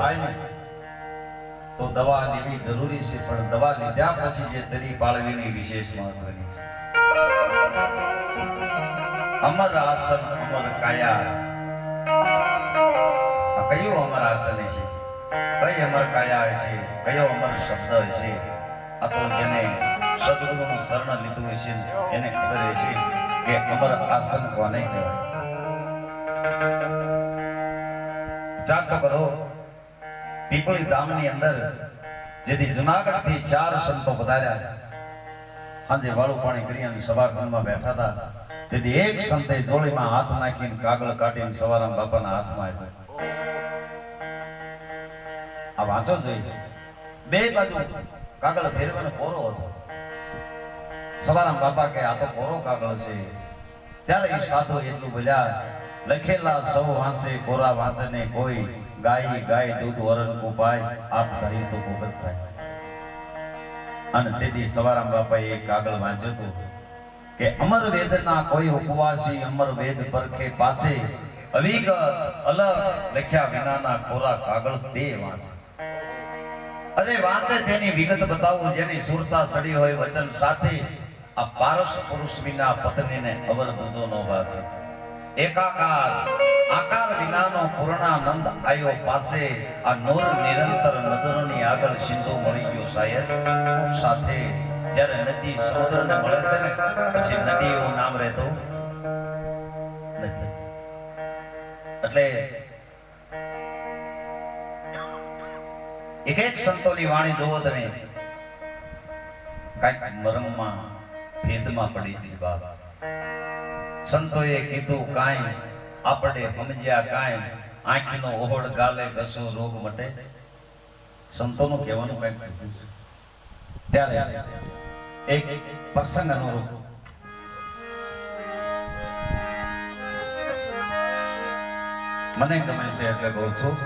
થાય ને, તો દવા લેવી જરૂરી છે, પણ દવા લીધા પછી જે તરી પાળવીની વિશેષ મહત્વની છે. અમર આસન, અમર કાયા. કયું અમર આસન છે? કઈ અમર કાયા છે? કયો અમર શબ્દ છે? આ તો જેને સદગુરુનું શરણ લીધું છે, એને ખબર હશે કે અમર આસન કોને કહેવાય? જાતો કરો પીપળી ધામની અંદર, જેથી જુનાગઢથી ચાર સંતો પધાર્યા. સાંજે વાળું પાણી કરી સભાખંડમાં બેઠા હતા. તેથી એક સંતે જોડીમાં હાથ નાખીને કાગળ કાઢીને સવારામ બાપાના હાથમાં આપ્યો. આ વાંચો જોઈએ બે બાજુ કાગળ ફેરવાનો કોરો હતો. સવારામ બાપા કે આ તો કોરો કાગળ છે. ત્યારે એ સાધુ એટલું બોલ્યા લખેલા સૌ વાંસે કોરા વાંચને કોઈ ગાય ગાય દૂધ વરણ કુપાય, આપ ગાય તો ભોગત થાય. અને તેથી સવારામ બાપાએ એક કાગળ વાંચ્યું હતું કે, અમર વેદના કોઈ ઉપવાસી અમર વેદ પરખે પાસે. અવિગત અલગ લખ્યા વિનાના કોરા કાગળ તે વાંચે. અરે વાંચે તેની વિગત બતાવું, જેની સુરતા સડી હોય વચન સાથે. આ પારસ પુરુષ વિના પત્નીને અવર દૂધો નો વાસે. એકાકાર, આકાર વિનાનો પૂર્ણાનંદ આયો પાસે. આ નૂર નિરંતર નજરની આગળ સિંધુ મળી ગયો શાયદ સાથે જ્યારે નદી સમુદ્રને મળે છે ને, પછી નદી એવું નામ રહેતું નથી. એટલે એક એક સંતોની વાણી જોવો તમે. કંઈક મરમમાં ભેદમાં પડી છે બાપ. સંતોએ કીધું, કાંઈ આપણે સમજ્યા કાંઈ આંખનો ઓહળ ગાલે કશો રોગ મટે. સંતોનું કહેવાનું કંઈક ત્યારે એક પ્રસંગ અનુરૂપ મને ગમે છે એટલે કહું છું